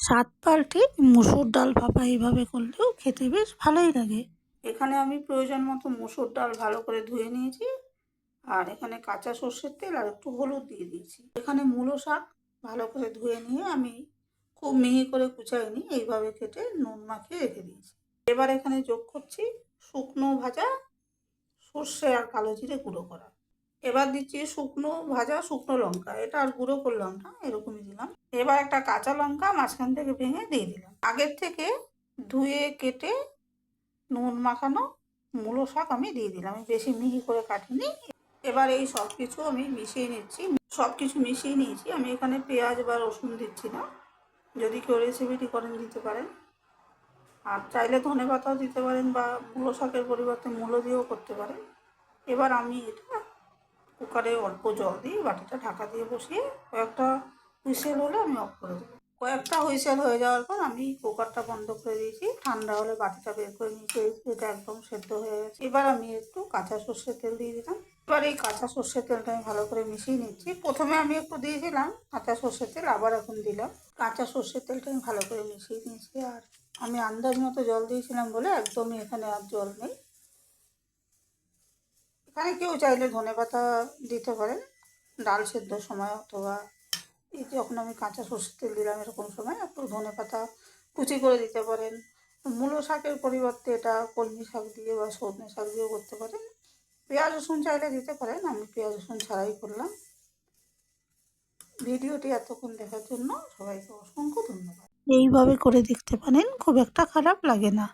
স্বাদ পাল্টে মুসুর ডাল ভাপা এইভাবে করলেও খেতে বেশ ভালোই লাগে। এখানে আমি প্রয়োজন মতো মুসুর ডাল ভালো করে ধুয়ে নিয়েছি, আর এখানে কাঁচা সর্ষের তেল আর একটু হলুদ দিয়ে দিয়েছি। এখানে মূলো শাক ভালো করে ধুয়ে নিয়ে আমি খুব মিহি করে কুচাইনি, এইভাবে কেটে নুন মাখিয়ে রেখে দিয়েছি। এবার এখানে যোগ করছি শুকনো ভাজা, সর্ষে আর কালো জিরে গুঁড়ো করা। এবার দিচ্ছি শুকনো ভাজা শুকনো লঙ্কা। এটা আর গুঁড়ো করলাম না, এরকমই দিলাম। এবার একটা কাঁচা লঙ্কা মাঝখান থেকে ভেঙে দিয়ে দিলাম। আগের থেকে ধুয়ে কেটে নুন মাখানো মূলো শাক আমি দিয়ে দিলাম। আমি বেশি মিহি করে কাটিনি। এবার এই সব কিছু আমি মিশিয়ে নিচ্ছি। সব কিছু মিশিয়ে নিয়েছি। আমি এখানে পেঁয়াজ বা রসুন দিচ্ছি না। যদি কেউ রেসিপিটি করেন দিতে পারেন। আর চাইলে ধনে পাতাও দিতে পারেন বা মূলো শাকের পরিবর্তে মূলো দিয়েও করতে পারেন। এবার আমি এটা কুকারে অল্প জল দিয়ে বাটিটা ঢাকা দিয়ে বসিয়ে কয়েকটা হুইসেল হলে আমি অফ করে দেবো। কয়েকটা হুইসেল হয়ে যাওয়ার পর আমি কুকারটা বন্ধ করে দিয়েছি। ঠান্ডা হলে বাটিটা বের করে নিয়েছি। এটা একদম সেদ্ধ হয়ে গেছে। এবার আমি একটু কাঁচা সর্ষের তেল দিয়ে দিলাম। এবার এই কাঁচা সর্ষের তেলটা আমি ভালো করে মিশিয়ে নিচ্ছি। প্রথমে আমি একটু দিয়েছিলাম কাঁচা সর্ষের তেল, আবার এখন দিলাম। কাঁচা সর্ষের তেলটা আমি ভালো করে মিশিয়ে নিয়েছি। আর আমি আন্দাজ মতো জল দিয়েছিলাম বলে একদমই এখানে আর জল নেই। এখানে কেউ চাইলে ধনে পাতা দিতে পারেন, ডাল সেদ্ধ সময় অথবা এই যখন আমি কাঁচা সর্ষের তেল দিলাম এরকম সময়, একটু ধনে পাতা কুচি করে দিতে পারেন। মূলো শাকের পরিবর্তে এটা কলমি শাক দিয়ে বা সজনে শাক দিয়েও করতে পারেন। পেঁয়াজ, রসুন চাইলে দিতে পারেন, আমি পেঁয়াজ, রসুন ছাড়াই করলাম। ভিডিওটি এতক্ষণ দেখার জন্য সবাইকে অসংখ্য ধন্যবাদ। এইভাবে করে দেখতে পারেন, খুব একটা খারাপ লাগে না।